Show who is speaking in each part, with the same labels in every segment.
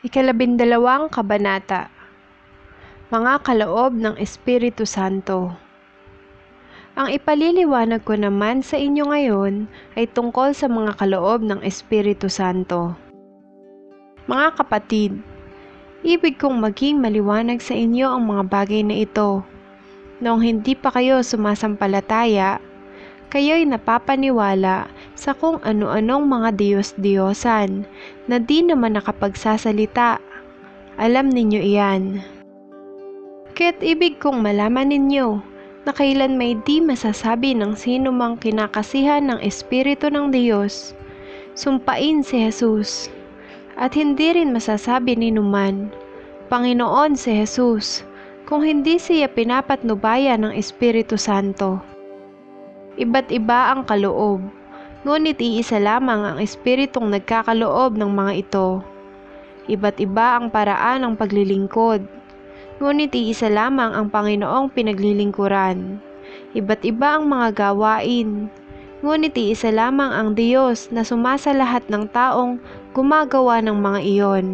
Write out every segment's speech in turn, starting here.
Speaker 1: Ikalabindalawang Kabanata Mga kaloob ng Espiritu Santo Ang ipaliliwanag ko naman sa inyo ngayon ay tungkol sa mga kaloob ng Espiritu Santo. Mga kapatid, ibig kong maging maliwanag sa inyo ang mga bagay na ito. Noong hindi pa kayo sumasampalataya, kayo'y napapaniwala sa kung ano-anong mga Diyos-Diyosan na di naman nakapagsasalita. Alam ninyo iyan. Kaya't ibig kong malaman ninyo na kailan may di masasabi ng sino mang kinakasihan ng Espiritu ng Diyos, sumpain si Jesus. At hindi rin masasabi ni Numan, Panginoon si Jesus, kung hindi siya pinapatnubayan ng Espiritu Santo. Iba't iba ang kaloob, ngunit iisa lamang ang espiritong nagkakaloob ng mga ito. Iba't iba ang paraan ng paglilingkod, ngunit iisa lamang ang Panginoong pinaglilingkuran. Iba't iba ang mga gawain, ngunit iisa lamang ang Diyos na sumasa lahat ng taong gumagawa ng mga iyon.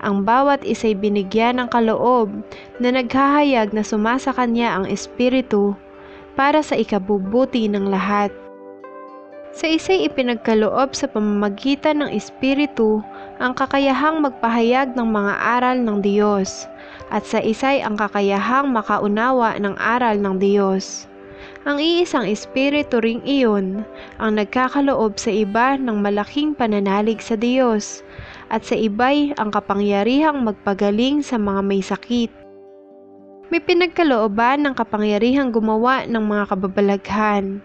Speaker 1: Ang bawat isa'y binigyan ng kaloob na naghahayag na sumasa kanya ang Espiritu para sa ikabubuti ng lahat. Sa isa'y ipinagkaloob sa pamamagitan ng Espiritu ang kakayahang magpahayag ng mga aral ng Diyos, at sa isa'y ang kakayahang makaunawa ng aral ng Diyos. Ang iisang Espiritu ring iyon ang nagkakaloob sa iba ng malaking pananalig sa Diyos, at sa iba'y ang kapangyarihang magpagaling sa mga may sakit. May pinagkalooban ng kapangyarihang gumawa ng mga kababalaghan.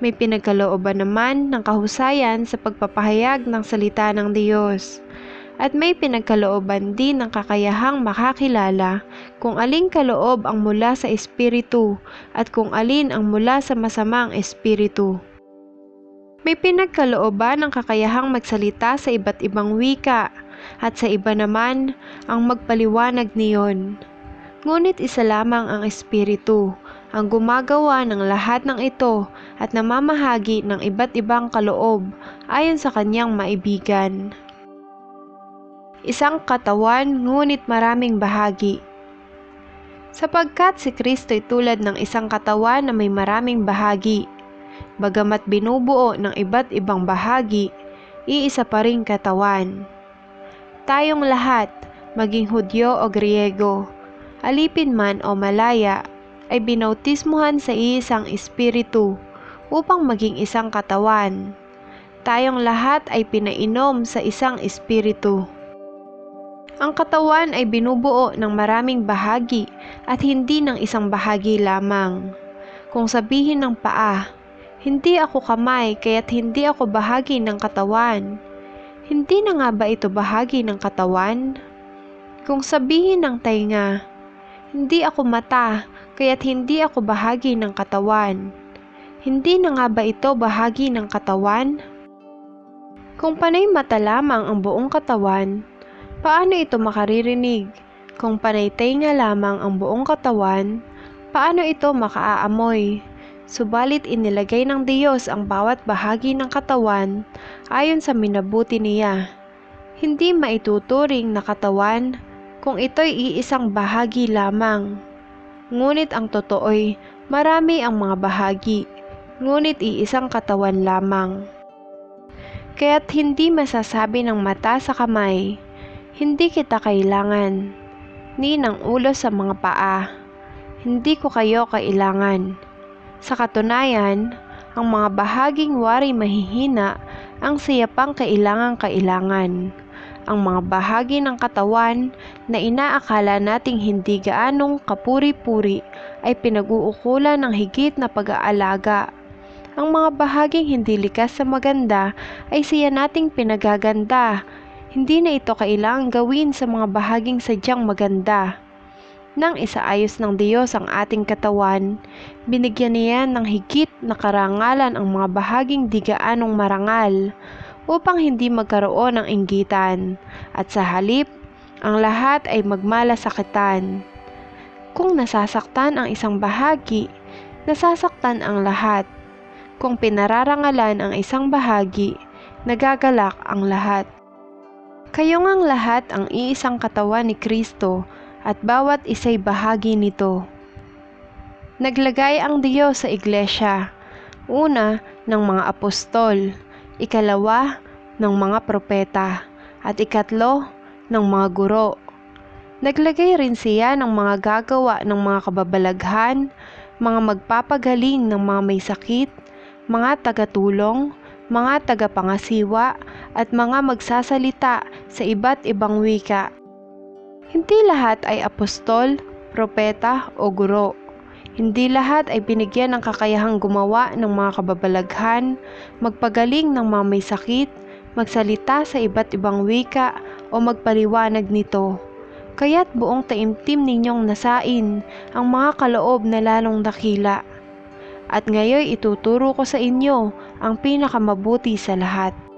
Speaker 1: May pinagkalooban naman ng kahusayan sa pagpapahayag ng salita ng Diyos. At may pinagkalooban din ng kakayahang makakilala kung aling kaloob ang mula sa Espiritu at kung alin ang mula sa masamang Espiritu. May pinagkalooban ng kakayahang magsalita sa iba't ibang wika at sa iba naman ang magpaliwanag niyon. Ngunit isa lamang ang Espiritu, ang gumagawa ng lahat ng ito at namamahagi ng iba't ibang kaloob ayon sa kanyang maibigan. Isang katawan ngunit maraming bahagi. Sapagkat si Kristo'y tulad ng isang katawan na may maraming bahagi, bagamat binubuo ng iba't ibang bahagi, iisa pa ring katawan. Tayong lahat, maging Hudyo o Griego, alipin man o malaya, ay binautismuhan sa isang espiritu upang maging isang katawan. Tayong lahat ay pinainom sa isang espiritu. Ang katawan ay binubuo ng maraming bahagi at hindi ng isang bahagi lamang. Kung sabihin ng paa, hindi ako kamay kaya't hindi ako bahagi ng katawan. Hindi na nga ba ito bahagi ng katawan? Kung sabihin ng tainga, hindi ako mata, kaya't hindi ako bahagi ng katawan. Hindi na nga ba ito bahagi ng katawan? Kung panay mata lamang ang buong katawan, paano ito makaririnig? Kung panay tainga lamang ang buong katawan, paano ito makaaamoy? Subalit inilagay ng Diyos ang bawat bahagi ng katawan ayon sa minabuti niya. Hindi maituturing na katawan kung ito'y iisang bahagi lamang. Ngunit ang totoo'y marami ang mga bahagi, ngunit iisang katawan lamang. Kaya't hindi masasabi ng mata sa kamay, hindi kita kailangan, ni ng ulo sa mga paa, hindi ko kayo kailangan. Sa katunayan, ang mga bahaging wari mahihina ang siya pang kailangang-kailangan. Ang mga bahagi ng katawan na inaakala nating hindi gaanong kapuri-puri ay pinag-uukulan ng higit na pag-aalaga. Ang mga bahaging hindi likas sa maganda ay siya nating pinagaganda. Hindi na ito kailangang gawin sa mga bahaging sadyang maganda. Nang isaayos ng Diyos ang ating katawan, binigyan niya ng higit na karangalan ang mga bahaging di gaanong marangal upang hindi magkaroon ng inggitan at sa halip, ang lahat ay magmalasakitan. Kung nasasaktan ang isang bahagi, nasasaktan ang lahat. Kung pinararangalan ang isang bahagi, nagagalak ang lahat. Kayo ngang lahat ang iisang katawan ni Kristo at bawat isa'y bahagi nito. Naglagay ang Diyos sa iglesia, una ng mga apostol, ikalawa ng mga propeta, at ikatlo ng mga guro. Naglagay rin siya ng mga gagawa ng mga kababalaghan, mga magpapagaling ng mga may sakit, mga tagatulong, mga tagapangasiwa, at mga magsasalita sa iba't ibang wika. Hindi lahat ay apostol, propeta o guro. Hindi lahat ay binigyan ng kakayahang gumawa ng mga kababalaghan, magpagaling ng mga may sakit, magsalita sa iba't ibang wika o magpaliwanag nito. Kaya't buong taimtim ninyong nasain ang mga kaloob na lalong dakila. At ngayon ituturo ko sa inyo ang pinakamabuti sa lahat.